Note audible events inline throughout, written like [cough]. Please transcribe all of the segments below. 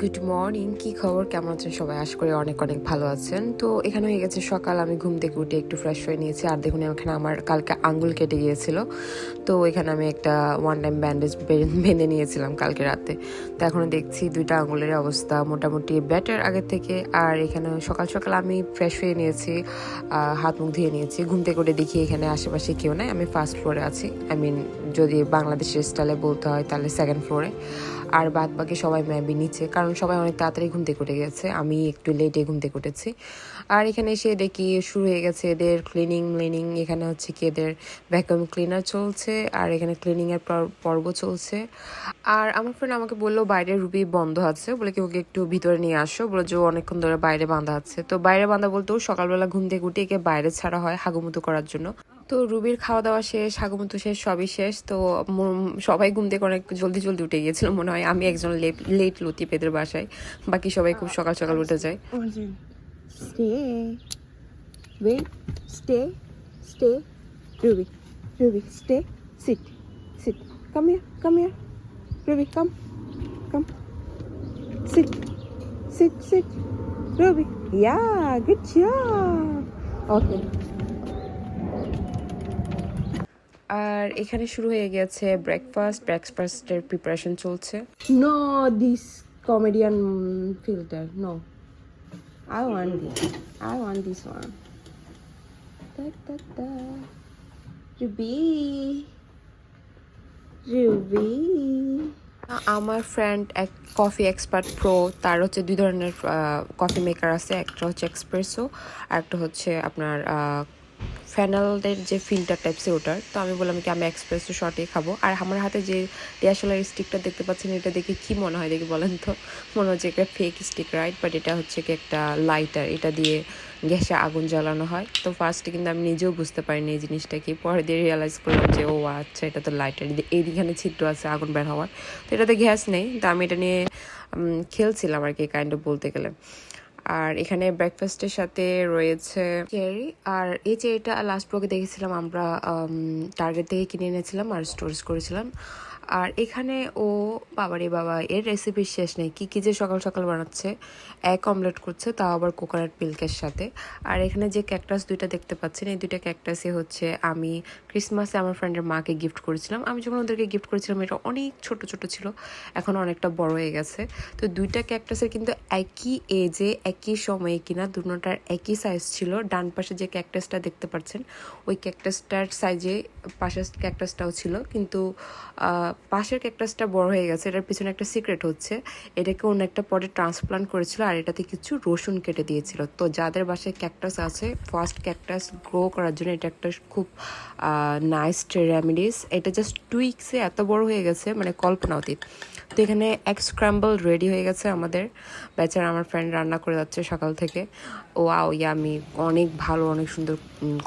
Good morning কি খবর? কেমন আছেন সবাই? আশা করি অনেক অনেক ভালো আছেন। তো এখানে হয়ে গেছে সকাল। আমি ঘুম থেকে উঠে একটু ফ্রেশ হয়ে নিয়েছি। আর দেখুন, এখানে আমার কালকে আঙ্গুল কেটে গিয়েছিল। তো এখানে আমি একটা ওয়ান টাইম ব্যান্ডেজ বেঁধে নিয়েছিলাম কালকে রাতে। তো এখন দেখছি দুইটা আঙ্গুলের অবস্থা মোটামুটি বেটার আগের থেকে। আর এখানে সকাল সকাল আমি ফ্রেশ হয়ে নিয়েছি। হাত মুখ ধুয়ে নিয়েছি। ঘুম থেকে উঠে দেখি এখানে আশেপাশে কেউ নাই। আমি ফার্স্ট ফ্লোরে আছি। আই মিন যদি বাংলাদেশের স্টাইলে বলতে হয়, তাহলে সেকেন্ড ফ্লোরে আর বাদ বাকি সবাই ম্যাবি নিচে, কারণ সবাই অনেক তাড়াতাড়ি ঘুম থেকে উঠে গেছে। আমি একটু লেটে ঘুম থেকে উঠেছি। আর এখানে এসে দেখি শুরু হয়ে গেছে? এদের ক্লিনিং ক্লিনিং এখানে হচ্ছে কি এদের ভ্যাকুয়াম ক্লিনার চলছে, আর এখানে ক্লিনিংয়ের পর্ব চলছে। আর আমার ফ্রেন্ড আমাকে বলল, বাইরে রুবি বন্ধ আছে। বলে কি, ওকে একটু ভিতরে নিয়ে আসো। বলে যে অনেকক্ষণ ধরে বাইরে বাঁধা আছে। তো বাইরে বাঁধা বলতেও সকালবেলা ঘুম থেকে উঠে একে বাইরে ছাড়া হয় হাগুমুতু করার জন্য। তো রুবির খাওয়া দাওয়া শেষ হাগুমুতু শেষ, সবই শেষ তো সবাই ঘুম থেকে অনেক জলদি জলদি উঠে গিয়েছিল মনে হয় আমি একজন লেট লতিফ এদের বাসায় বাকি সবাই খুব সকাল সকাল উঠে যায়. Stay. Stay. Ruby. Ruby. Stay. Sit. Sit. Come here. Come here. Ruby. Come. Come. Sit. Sit. Sit. Ruby. Yeah. Good job. Okay. আর এখানে শুরু হয়ে গেছে ব্রেকফাস্ট ব্রেকফাস্টের প্রিপারেশন চলছে No, this comedian filter no I want this I want this one. Ruby. Ruby. আমার friend এক coffee expert pro তার হচ্ছে দুই ধরনের কফি মেকার আছে একটা হচ্ছে এক্সপ্রেসো আর একটা হচ্ছে আপনার ফ্যানালের যে ফিল্টার টাইপসের ওটার, তো আমি বললাম কি আমি এক্সপ্রেসো শর্টে খাব। আর আমার হাতে যে ডিএসএলআর স্টিকটা দেখতে পাচ্ছেন, এটা দেখে কি মনে হয় দেখে বলেন তো? মনে হচ্ছে একটা ফেক স্টিক রাইট বাট এটা হচ্ছে কি একটা লাইটার এটা দিয়ে গ্যাসে আগুন জ্বালানো হয়। তো ফার্স্টে কিন্তু আমি নিজেও বুঝতে পারিনি এই জিনিসটা কি। পরে দিয়ে রিয়েলাইজ করলাম যে, ও আচ্ছা এটা তো লাইটার এইদিখানে ছিদ্র আছে আগুন বের হওয়ার। তো এটাতে গ্যাস নেই। তো আমি এটা নিয়ে খেলছিলাম আর কি কাইন্ড অফ বলতে গেলে। আর এখানে ব্রেকফাস্টের সাথে রয়েছে চেরি আর এই চেরিটা লাস্ট ব্লগে দেখেছিলাম, আমরা টার্গেট থেকে কিনে এনেছিলাম আর স্টোরেজ করেছিলাম। আর এখানে ও, বাবারে বাবা, এর রেসিপির শেষ নেই, কী কী যে সকাল সকাল বানাচ্ছে এক অমলেট করছে, তাও আবার কোকোনাট মিল্কের সাথে। আর এখানে যে ক্যাকটাস দুইটা দেখতে পাচ্ছেন, এই দুইটা ক্যাকটাসই হচ্ছে আমি ক্রিসমাসে আমার ফ্রেন্ডের মাকে গিফট করেছিলাম। আমি যখন ওদেরকে গিফট করেছিলাম, এটা অনেক ছোট ছোট ছিল, এখন অনেকটা বড় হয়ে গেছে। তো দুইটা ক্যাকটাসের কিন্তু একই এজে একই সময়ে কিনা দুটোটার একই সাইজ ছিল। ডান পাশে যে ক্যাকটাসটা দেখতে পাচ্ছেন, ওই ক্যাকটাসটার সাইজে পাশের ক্যাকটাসটাও ছিল। কিন্তু পাশের ক্যাকটাসটা বড় হয়ে গেছে, এটার পিছনে একটা সিক্রেট হচ্ছে। এটাকে অন্য একটা পটে ট্রান্সপ্লান্ট করেছিল আর এটাতে কিছু রসুন কেটে দিয়েছিল। তো যাদের বাসায় ক্যাকটাস আছে ফার্স্ট ক্যাকটাস গ্রো করার জন্য এটা একটা খুব নাইস রেমিডিস এটা জাস্ট টুইক্সে এত বড় হয়ে গেছে মানে কল্পনা অতীত তো এখানে এক স্ক্র্যাম্বল রেডি হয়ে গেছে আমাদের। বেচারা আমার ফ্রেন্ড রান্না করে যাচ্ছে সকাল থেকে। ও আও আমি অনেক ভালো, অনেক সুন্দর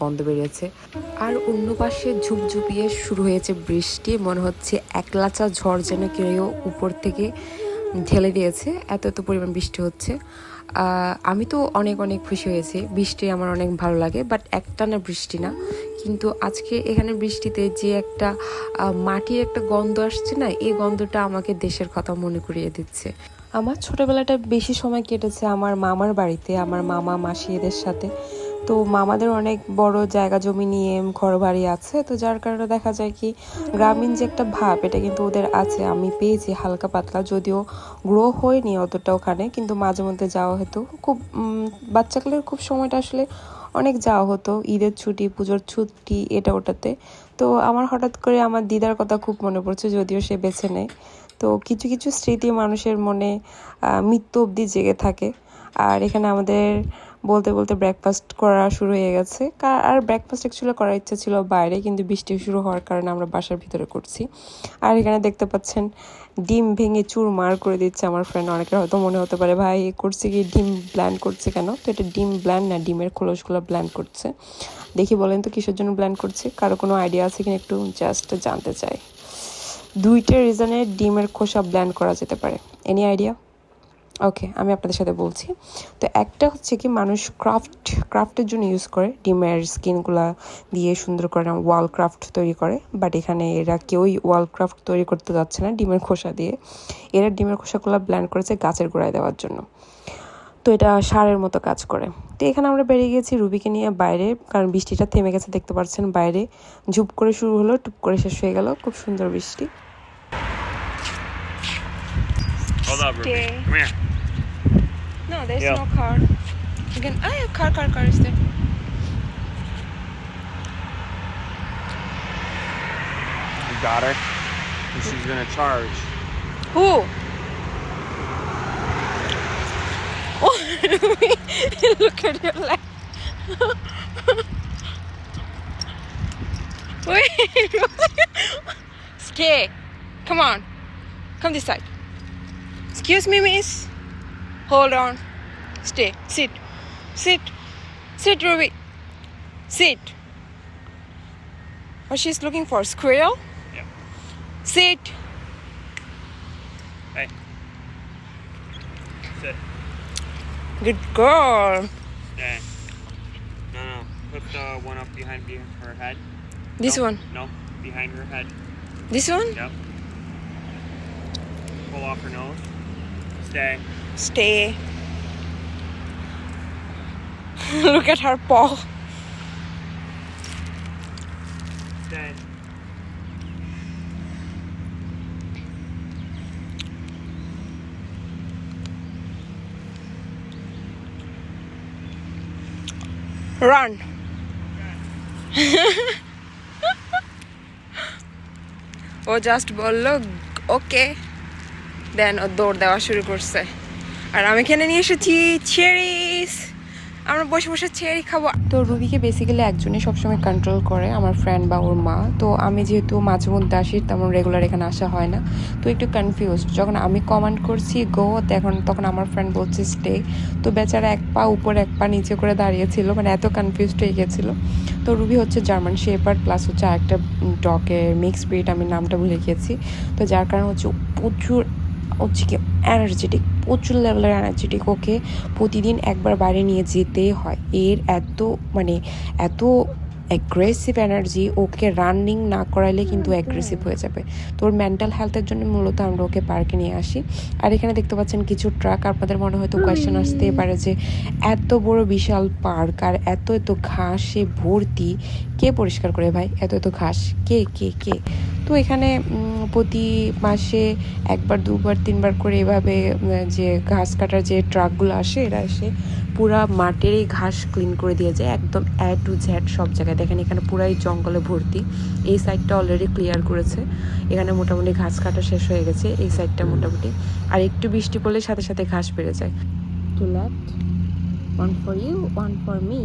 গন্ধ বেরিয়েছে। আর অন্য পাশে ঝুপঝুপিয়ে শুরু হয়েছে বৃষ্টি। মনে হচ্ছে একলাচা ঝড় যেন কেউ উপর থেকে ঢেলে দিয়েছে। এত এত পরিমাণ বৃষ্টি হচ্ছে। আমি তো অনেক অনেক খুশি হয়েছি। বৃষ্টি আমার অনেক ভালো লাগে, বাট একটানা বৃষ্টি না। কিন্তু আজকে এখানে বৃষ্টিতে যে একটা মাটির একটা গন্ধ আসছে না, এই গন্ধটা আমাকে দেশের কথা মনে করিয়ে দিচ্ছে। আমার ছোটবেলাটা বেশি সময় কেটেছে আমার মামার বাড়িতে, আমার মামা, মাসি এদের সাথে। তো মামাদের অনেক বড় জায়গা জমি নিয়ে ঘর বাড়ি আছে, তো যার কারণে দেখা যায় কি গ্রামীণ যে একটা ভাব, এটা কিন্তু ওদের আছে। আমি পেয়েছি হালকা পাতলা, যদিও গ্রো হয়নি অতটা ওখানে, কিন্তু মাঝে মধ্যে যাওয়া হতো। খুব বাচ্চাকালের খুব সময়টা আসলে অনেক যাওয়া হতো। ঈদের ছুটি, পুজোর ছুটি, এটা ওটাতে। তো আমার হঠাৎ করে আমার দিদার কথা খুব মনে পড়ছে, যদিও সে বেছে নেয়। তো কিছু কিছু স্মৃতি মানুষের মনে মৃত্যু অবধি জেগে থাকে। আর এখানে আমাদের বলতে বলতে ব্রেকফাস্ট করা শুরু হয়ে গেছে। আর ব্রেকফাস্ট অ্যাকচুয়ালি করার ইচ্ছা ছিল বাইরে, কিন্তু বৃষ্টি শুরু হওয়ার কারণে আমরা বাসার ভিতরে করছি। আর এখানে দেখতে পাচ্ছেন, ডিম ভেঙে চুর মার করে দিচ্ছে আমার ফ্রেন্ড অনেকের হয়তো মনে হতে পারে, ভাই করছে কি? ডিম ব্ল্যান্ড করছে কেন? তো এটা ডিম ব্ল্যান্ড না, ডিমের খোলসগুলো ব্ল্যান্ড করছে। দেখি বলেন তো কিসের জন্য ব্ল্যান্ড করছে? কারও কোনো আইডিয়া আছে কিনা একটু? জাস্ট জানতে চাই। দুইটা রিজনে ডিমের খোসা ব্ল্যান্ড করা যেতে পারে। এনি আইডিয়া ওকে আমি আপনাদের সাথে বলছি। তো একটা হচ্ছে কি, মানুষ ক্রাফট ক্রাফটের জন্য ইউজ করে। ডিমের স্কিনগুলা দিয়ে সুন্দর করে ওয়াল ক্রাফট তৈরি করে। বাট এখানে এরা কেউই ওয়াল ক্রাফট তৈরি করতে যাচ্ছে না ডিমের খোসা দিয়ে। এরা ডিমের খোসাগুলো ব্ল্যান্ড করেছে গাছের গোড়ায় দেওয়ার জন্য। তো এটা সারের মতো কাজ করে। তো এখানে আমরা বেরিয়ে গেছি রুবিকে নিয়ে বাইরে, কারণ বৃষ্টিটা থেমে গেছে, দেখতে পাচ্ছেন বাইরে। ঝুপ করে শুরু হলো, টুপ করে শেষ হয়ে গেল। খুব সুন্দর বৃষ্টি। Hold up, Ruby. Stay. Come here. No, there's Yeah. no car. You can. Ah, yeah, car, car, car is there. You got her. And she's gonna charge. Who? Oh, [laughs] look at your leg. [laughs] Wait. [laughs] Stay. Come on. Come this side. Excuse me, miss. Hold on. Stay. Sit. Sit. Sit, Ruby. Sit. What she's looking for? Squirrel? Yeah. Sit. Hey. Sit. Good girl. Yeah. No, no. Put the one up behind her head. This No, one. No. Behind her head. This one? Yep. Pull off her nose Stay. Stay. [laughs] Look at her paw. Stay. Run. [laughs] O just বললো ওকে দেন ও দৌড় দেওয়া শুরু করছে। আর আমি এখানে নিয়ে এসেছি cherished আমরা বসে বসে চেরি খাব। তো রুবিকে বেসিক্যালি একজনই সবসময় কন্ট্রোল করে, আমার ফ্রেন্ড বা ওর মা। তো আমি যেহেতু মাঝে মধ্যে আসি, তেমন রেগুলার এখানে আসা হয় না। তো একটু কনফিউজড যখন আমি কমান্ড করছি গো তখন তখন আমার ফ্রেন্ড বলছে স্টে তো বেচারা এক পা উপরে, এক পা নিচে করে দাঁড়িয়েছিল মানে এত কনফিউজড হয়ে গেছিল। তো রুবি হচ্ছে জার্মান শেপার প্লাস হচ্ছে আরেকটা ডকের মিক্স ব্রিড আমি নামটা ভুলে গিয়েছি। তো যার কারণে হচ্ছে প্রচুর হচ্ছে কি এনার্জেটিক প্রচুর লেভেলের এনার্জেটিক ওকে প্রতিদিন একবার বাইরে নিয়ে যেতেই হয়। এর এত মানে এত অ্যাগ্রেসিভ এনার্জি ওকে রানিং না করাইলে কিন্তু অ্যাগ্রেসিভ হয়ে যাবে। তোর মেন্টাল হেলথের জন্য মূলত আমরা ওকে পার্কে নিয়ে আসি। আর এখানে দেখতে পাচ্ছেন কিছু ট্রাক আপনাদের মনে হয়তো কোয়েশ্চেন আসতেই পারে যে এত বড় বিশাল পার্ক আর এত এত ঘাসে ভর্তি কে পরিষ্কার করে ভাই? এত এত ঘাস কে কে কে? তো এখানে প্রতি মাসে একবার, দুবার, তিনবার করে এভাবে যে ঘাস কাটার যে ট্রাকগুলো আসে, এরা এসে পুরা মাঠের এই ঘাস ক্লিন করে দিয়ে যায়, একদম এ টু জ্যাড সব জায়গায়। দেখেন এখানে পুরাই জঙ্গলে ভর্তি। এই সাইডটা অলরেডি ক্লিয়ার করেছে। এখানে মোটামুটি ঘাস কাটা শেষ হয়ে গেছে, এই সাইডটা মোটামুটি। আর একটু বৃষ্টি পড়লে সাথে সাথে ঘাস বেড়ে যায়। To left one for you one for me.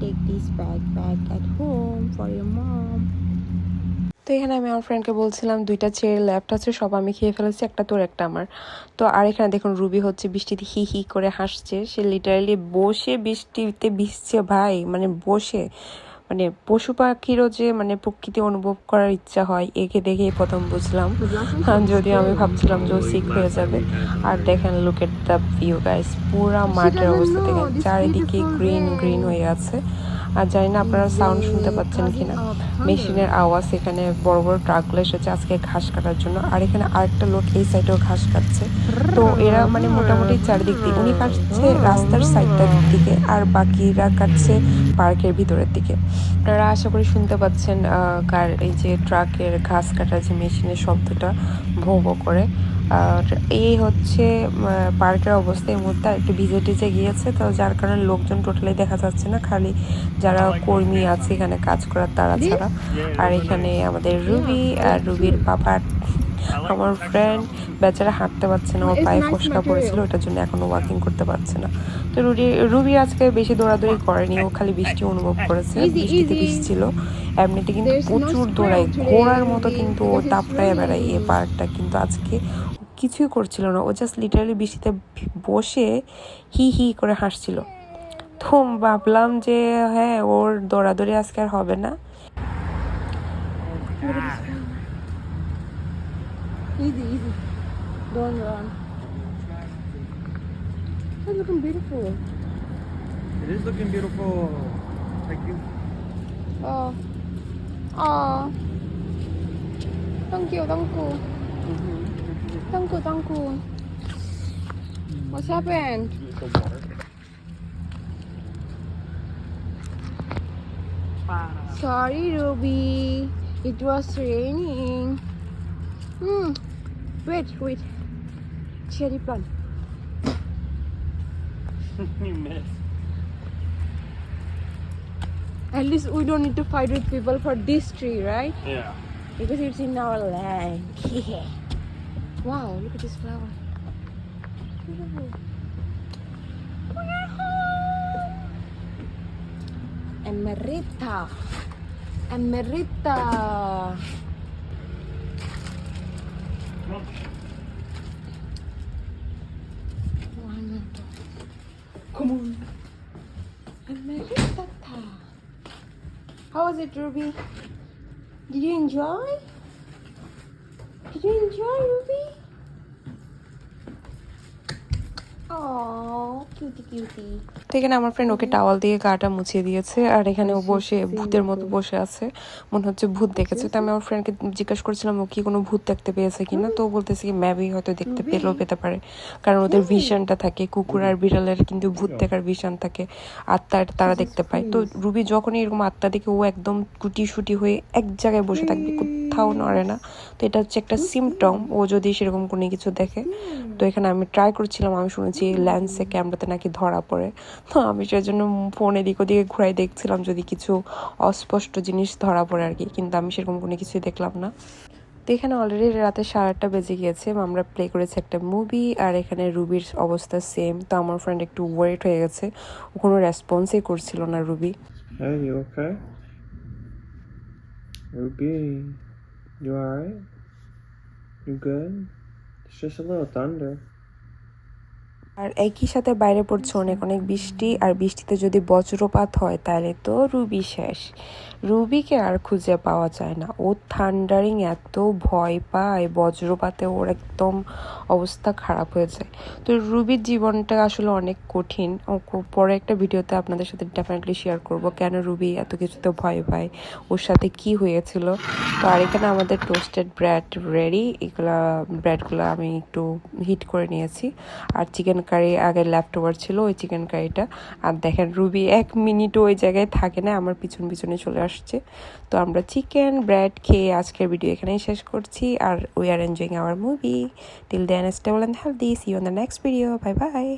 Take this bag back at home for your mom. তো এখানে আমি আমার ফ্রেন্ডকে বলছিলাম, দুইটা চেয়ার লেফট আছে, সব আমি খেয়ে ফেলেছি, একটা তোর, একটা আমার। তো আর এখানে দেখুন, রুবি হচ্ছে বৃষ্টিতে হি হি করে হাসছে। সে লিটারালি বসে বৃষ্টিতে ভিজছে, ভাই মানে বসে। মানে পশু পাখিরও যে মানে প্রকৃতি অনুভব করার ইচ্ছা হয় একে দেখেই প্রথম বুঝলাম। যদি যদিও আমি ভাবছিলাম যে সিক হয়ে যাবে। আর দেখেন look at the view guys পুরা মাঠের অবস্থা দেখেন চারিদিকে গ্রিন গ্রিন হয়ে আছে। আর জানি না আপনারা সাউন্ড শুনতে পাচ্ছেন কিনা। মেশিনের আওয়াজ এখানে বড় বড় ট্রাকগুলো এসেছে আজকে ঘাস কাটার জন্য। আর এখানে আরেকটা লোক এই সাইডেও ঘাস কাটছে। তো এরা মানে মোটামুটি চারিদিক দিয়ে উনি কাটছে রাস্তার সাইডটার দিকে আর বাকিরা কাটছে পার্কের ভিতরের দিকে। আপনারা আশা করি শুনতে পাচ্ছেন কার এই যে ট্রাকের ঘাস কাটার যে মেশিনের শব্দটা ভো করে। আর এই হচ্ছে পার্কের অবস্থা এই মুহূর্তে। একটু ভিজে টিজে গিয়েছে তো যার কারণে লোকজন টোটালি দেখা যাচ্ছে না। খালি যারা কর্মী আছে এখানে কাজ করার তারা ছাড়া। আর এখানে আমাদের রুবি আর রুবির বাবার আমার ফ্রেন্ড বেচারা হাঁটতে পারছে না। ওর পায়ে ফসকা পড়েছিল ওটার জন্য এখনও ওয়াকিং করতে পারছে না। তো রুবি রুবি আজকে বেশি দৌড়াদৌড়ি করেনি ও খালি বৃষ্টি অনুভব করেছে। বৃষ্টিতে. ভিজছিল। এমনিতে কিন্তু প্রচুর দৌড়ায়. ঘোড়ার মতো কিন্তু ও তাপড়ায় বেড়ায় এই পার্কটা। কিন্তু আজকে কিছুই করছিল না। ও জাস্ট লিটারালি বৃষ্টিতে বসে হি হি করে হাসছিল। থম ভাবলাম যে হ্যাঁ ওর দৌড়াদৌড়ি আজকে আর হবে না। oh. Oh. Thank you, thank you. Mm-hmm. Thank you. What's happened? Sorry, Ruby. It was raining. Hmm. Wait, wait. Cherry plant. [laughs] you missed. At least we don't need to fight with people for this tree, right? Yeah. Because it's in our land. [laughs] Yeah. Wow, look at this flower. Beautiful. Emerita. Emerita. Two. Come on. Emerita. How was it, Ruby? Did you enjoy? Did you enjoy, Ruby? তো এখানে আমার friend ওকে towel দিয়ে গাটা মুছিয়ে দিয়েছে আর এখানে ও বসে ভূতের মতো বসে আছে। মনে হচ্ছে ভূত দেখেছে। তো আমি আমার ফ্রেন্ডকে জিজ্ঞাসা করছিলাম ও কি কোনো ভূত দেখতে পেয়েছে কিনা তো বলতেছে কি ম্যাবি হয়তো দেখতে পেলেও পেতে পারে। কারণ ওদের ভিশনটা থাকে কুকুর আর বিড়ালের কিন্তু ভূত দেখার ভিশন থাকে আত্মা তারা দেখতে পায়। তো রুবি যখনই এরকম আত্মা দেখে ও একদম টুটি শুটি হয়ে এক জায়গায় বসে থাকবে কোথাও নড়ে না। তো এটা হচ্ছে একটা সিমটম ও যদি সেরকম কোনো কিছু দেখে তো এখানে আমি ট্রাই করছিলাম আমি শুনেছি ল্যান্সে ক্যামেরাতে নাকি ধরা পড়ে। তো আমি সেজন্য ফোন এদিক ওদিকে ঘুরাই দেখছিলাম যদি কিছু অস্পষ্ট জিনিস ধরা পড়ে আর কি কিন্তু আমি সেরকম কোনো কিছুই দেখলাম না। তো এখানে অলরেডি রাতে সাড়ে আটটা বেজে গিয়েছে আমরা প্লে করেছি একটা মুভি আর এখানে রুবির অবস্থা সেম তো আমার ফ্রেন্ড একটু ওয়েট হয়ে গেছে ও কোনো রেসপন্সই করছিল না Ruby. Hey, you okay? Ruby, you alright? You good? It's just a little thunder. আর একই সাথে বাইরে পড়ছে অনেক অনেক বৃষ্টি আর বৃষ্টিতে যদি বজ্রপাত হয় তাহলে তো রুবি শেষ। রুবিকে আর খুঁজে পাওয়া যায় না। ও থান্ডারিং এত ভয় পায় বজ্রপাতে ওর একদম অবস্থা খারাপ হয়ে যায়। তো রুবির জীবনটা আসলে অনেক কঠিন। পরে একটা ভিডিওতে আপনাদের সাথে ডেফিনেটলি শেয়ার করব কেন রুবি এত কিছুতে ভয় পায় ওর সাথে কি হয়েছিল। তো আর এখানে আমাদের টোস্টেড ব্রেড রেডি এগুলা ব্রেডগুলো আমি একটু হিট করে নিয়েছি। আর চিকেন কারি আগে লেফট ওভার ছিল, ওই চিকেন কারিটা আর দেখেন, রুবি এক মিনিটও ওই জায়গায় থাকে না, আমার পিছন পিছনে চলে আসছে। তো আমরা চিকেন ব্রেড খেয়ে আজকের ভিডিও এখানেই শেষ করছি। আর we are enjoying our movie till then stable and healthy see on the next video bye bye